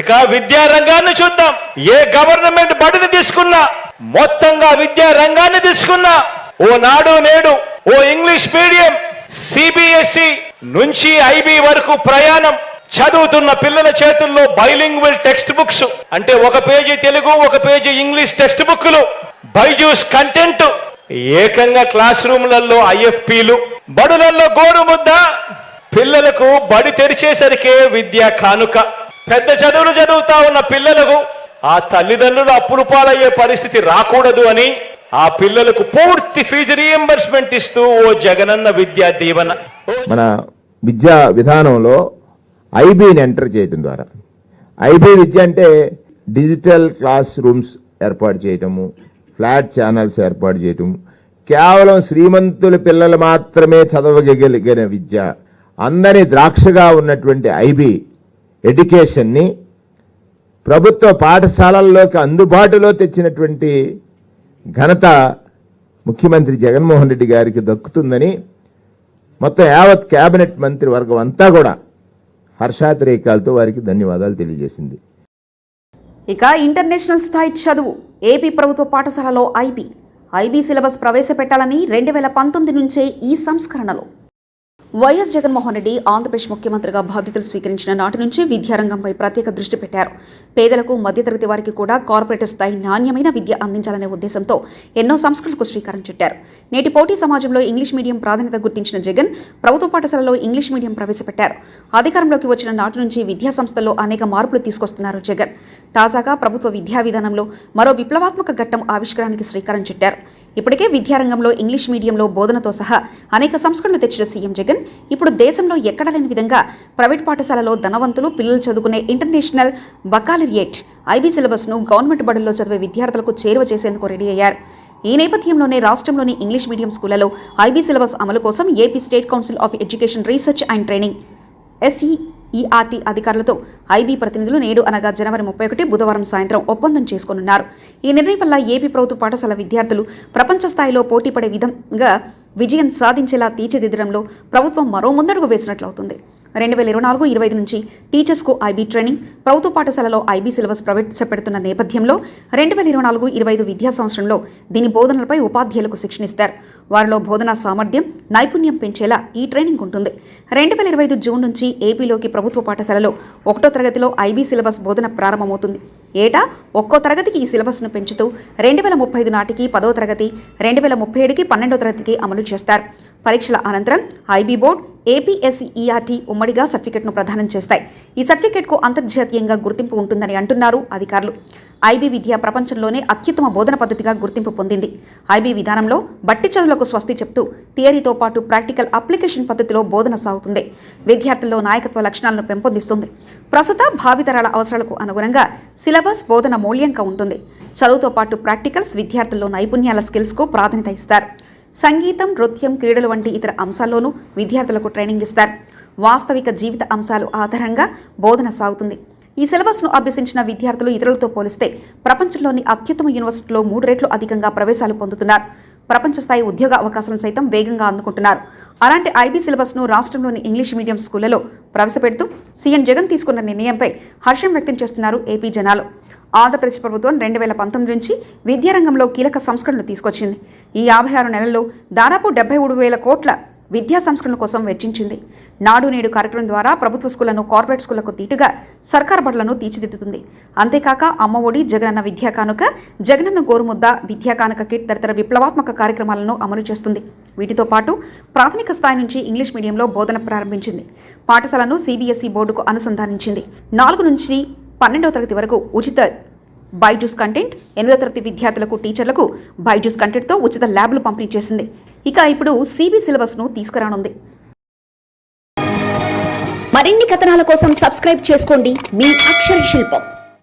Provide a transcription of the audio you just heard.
ఇక విద్యా రంగాన్ని చూద్దాం. ఏ గవర్నమెంట్ బడిని తీసుకున్నా మొత్తంగా విద్యా రంగాన్ని తీసుకున్నా ఓ నాడు నేడు ఓ ఇంగ్లీష్ మీడియం సిబిఎస్ఈ నుంచి ఐబీ వరకు ప్రయాణం చదువుతున్న పిల్లల చేతుల్లో బైలింగ్వల్ టెక్స్ట్ బుక్స్ అంటే ఒక పేజీ తెలుగు ఒక పేజీ ఇంగ్లీష్ టెక్స్ట్ బుక్లు బైజూస్ కంటెంట్ ఏకంగా క్లాస్ రూమ్లలో ఐఎఫ్పీలు బడులలో గోరుముద్ద పిల్లలకు బడి తెరిచేసరికే విద్యా కానుక. పెద్ద చదువులు చదువుతా ఉన్న పిల్లలకు ఆ తల్లిదండ్రులు అప్పులు పాలయ్యే పరిస్థితి రాకూడదు అని ఆ పిల్లలకు పూర్తి ఫీజు రీఎంబర్స్మెంట్ ఇస్తూ ఓ జగనన్న విద్యా దీవెన. మన విద్యా విధానంలో ఐబీని ఎంటర్ చేయడం ద్వారా. ఐబీ విద్య అంటే డిజిటల్ క్లాస్ రూమ్స్ ఏర్పాటు చేయటము ఫ్లాట్ ఛానల్స్ ఏర్పాటు చేయటం కేవలం శ్రీమంతుల పిల్లలు మాత్రమే చదవగలిగిన విద్య. అందరి ద్రాక్షగా ఉన్నటువంటి ఐబీ ఎడ్యుకేషన్ని ప్రభుత్వ పాఠశాలల్లోకి అందుబాటులో తెచ్చినటువంటి ఘనత ముఖ్యమంత్రి జగన్మోహన్ రెడ్డి గారికి దక్కుతుందని మొత్తం యావత్ కేబినెట్ మంత్రి వర్గం అంతా కూడా హర్షాతిరేకాలతో వారికి ధన్యవాదాలు తెలియజేసింది. ఇక ఇంటర్నేషనల్ స్థాయి చదువు ఏపీ ప్రభుత్వ పాఠశాలలో ఐబీ ఐబీ సిలబస్ ప్రవేశపెట్టాలని రెండు వేల పంతొమ్మిది నుంచే ఈ సంస్కరణలు వైఎస్ జగన్మోహన్ రెడ్డి ఆంధ్రప్రదేశ్ ముఖ్యమంత్రిగా బాధ్యతలు స్వీకరించిన నాటి నుంచి విద్యారంగంపై ప్రత్యేక దృష్టి పెట్టారు. పేదలకు మధ్యతరగతి వారికి కూడా కార్పొరేట్ స్థాయి నాణ్యమైన విద్య అందించాలనే ఉద్దేశంతో ఎన్నో సంస్కృతులకు శ్రీకారం చుట్టారు. నేటి పోటీ సమాజంలో ఇంగ్లీష్ మీడియం ప్రాధాన్యత గుర్తించిన జగన్ ప్రభుత్వ పాఠశాలలో ఇంగ్లీష్ మీడియం ప్రవేశపెట్టారు. అధికారంలోకి వచ్చిన నాటి నుంచి విద్యా సంస్థల్లో అనేక మార్పులు తీసుకొస్తున్నారు జగన్. తాజాగా ప్రభుత్వ విద్యా విధానంలో మరో విప్లవాత్మక ఘట్టం ఆవిష్కరణకి శ్రీకారం చుట్టారు. ఇప్పటికే విద్యారంగంలో ఇంగ్లీష్ మీడియంలో బోధనతో సహా అనేక సంస్కరణలు తెచ్చిన సీఎం జగన్ ఇప్పుడు దేశంలో ఎక్కడ లేని విధంగా ప్రైవేట్ పాఠశాలలో ధనవంతులు పిల్లలు చదువుకునే ఇంటర్నేషనల్ బకాలిరియేట్ ఐబీ సిలబస్ను గవర్నమెంట్ బడుల్లో చదివే విద్యార్థులకు చేరువ చేసేందుకు రెడీ అయ్యారు. ఈ నేపథ్యంలోనే రాష్ట్రంలోని ఇంగ్లీష్ మీడియం స్కూళ్ళలో ఐబీ సిలబస్ అమలు కోసం AP state council of education research and training ERT అధికారులతో ఐబీ ప్రతినిధులు నేడు అనగా జనవరి ముప్పై ఒకటి బుధవారం సాయంత్రం ఒప్పందం చేసుకోనున్నారు. ఈ నిర్ణయం వల్ల ఏపీ ప్రభుత్వ పాఠశాల విద్యార్థులు ప్రపంచ స్థాయిలో పోటీపడే విధంగా విజయం సాధించేలా తీర్చిదిద్దడంలో ప్రభుత్వం మరో ముందడుగు వేసినట్లవుతుంది. రెండు వేల ఇరవై నాలుగు ఇరవై ఐదు నుంచి టీచర్స్కు ఐబీ ట్రైనింగ్ ప్రభుత్వ పాఠశాలలో ఐబీ సిలబస్ ప్రవేశపెడుతున్న నేపథ్యంలో రెండు వేల ఇరవై నాలుగు ఇరవై ఐదు విద్యా సంవత్సరంలో దీని బోధనలపై ఉపాధ్యాయులకు శిక్షణ ఇస్తారు. వారిలో బోధనా సామర్థ్యం నైపుణ్యం పెంచేలా ఈ ట్రైనింగ్ ఉంటుంది. రెండు వేల ఇరవై ఐదు జూన్ నుంచి ఏపీలోకి ప్రభుత్వ పాఠశాలలో ఒకటో తరగతిలో ఐబీ సిలబస్ బోధన ప్రారంభమవుతుంది. ఏటా? ఒక్కో తరగతికి ఈ సిలబస్ను పెంచుతూ రెండు వేల ముప్పై ఐదు నాటికి పదో తరగతి రెండు వేల ముప్పై ఏడుకి పన్నెండో తరగతికి అమలు చేస్తారు. పరీక్షల అనంతరం ఐబీ బోర్డ్ ఏపీఎస్ఈఆర్టీ ఉమ్మడిగా సర్టిఫికెట్ను ప్రదానం చేస్తాయి. ఈ సర్టిఫికెట్కు అంతర్జాతీయంగా గుర్తింపు ఉంటుందని అంటున్నారు అధికారులు. ఐబీ విద్య ప్రపంచంలోనే అత్యుత్తమ బోధన పద్ధతిగా గుర్తింపు పొందింది. ఐబీ విధానంలో బట్టి చదువులకు స్వస్తి చెప్తూ థియరీతో పాటు ప్రాక్టికల్ అప్లికేషన్ పద్ధతిలో బోధన సాగుతుంది. విద్యార్థుల్లో నాయకత్వ లక్షణాలను పెంపొందిస్తుంది. ప్రస్తుత భావితరాల అవసరాలకు అనుగుణంగా సిలబస్ బోధన మూల్యంగా ఉంటుంది. చదువుతో పాటు ప్రాక్టికల్స్ విద్యార్థుల్లో నైపుణ్యాల స్కిల్స్కు ప్రాధాన్యత ఇస్తారు. సంగీతం నృత్యం క్రీడలు వంటి ఇతర అంశాల్లోనూ విద్యార్థులకు ట్రైనింగ్ ఇస్తారు. వాస్తవిక జీవిత అంశాలు ఆధారంగా బోధన సాగుతుంది. ఈ సిలబస్ను అభ్యసించిన విద్యార్థులు ఇతరులతో పోలిస్తే ప్రపంచంలోని అత్యుత్తమ యూనివర్సిటీలో మూడు రెట్లు అధికంగా ప్రవేశాలు పొందుతున్నారు. ప్రపంచ స్థాయి ఉద్యోగ అవకాశాలను సైతం వేగంగా అందుకుంటున్నారు. అలాంటి ఐబీ సిలబస్ను రాష్ట్రంలోని ఇంగ్లీష్ మీడియం స్కూళ్ళలో ప్రవేశపెడుతూ సీఎం జగన్ తీసుకున్న నిర్ణయంపై హర్షం వ్యక్తం చేస్తున్నారు ఏపీ జనాలు. ఆంధ్రప్రదేశ్ ప్రభుత్వం రెండు వేల పంతొమ్మిది నుంచి విద్యారంగంలో కీలక సంస్కరణలు తీసుకొచ్చింది. ఈ యాభై ఆరు నెలల్లో దాదాపు డెబ్బై మూడు వేల కోట్ల విద్యా సంస్కరణ కోసం వెచ్చించింది. నాడు నేడు కార్యక్రమం ద్వారా ప్రభుత్వ స్కూళ్ళను కార్పొరేట్ స్కూళ్ళకు తీటుగా సర్కార్ బడులను తీర్చిదిద్దుతుంది. అంతేకాక అమ్మఒడి జగనన్న విద్యా కానుక జగనన్న గోరుముద్ద విద్యా కానుక కిట్ తదితర విప్లవాత్మక కార్యక్రమాలను అమలు చేస్తుంది. వీటితో పాటు ప్రాథమిక స్థాయి నుంచి ఇంగ్లీష్ మీడియంలో బోధన ప్రారంభించింది. పాఠశాలను సిబిఎస్ఈ బోర్డుకు అనుసంధానించింది. నాలుగు నుంచి పన్నెండవ తరగతి వరకు ఉచిత బైజూస్ కంటెంట్ ఎనిమిదో తరగతి విద్యార్థులకు టీచర్లకు బైజూస్ కంటెంట్తో ఉచిత ల్యాబ్లు పంపిణీ చేసింది. ఇక ఇప్పుడు సిబి సిలబస్ను తీసుకురానుంది. మరిన్ని కథనాల కోసం సబ్స్క్రైబ్ చేసుకోండి మీ అక్షర శిల్పం.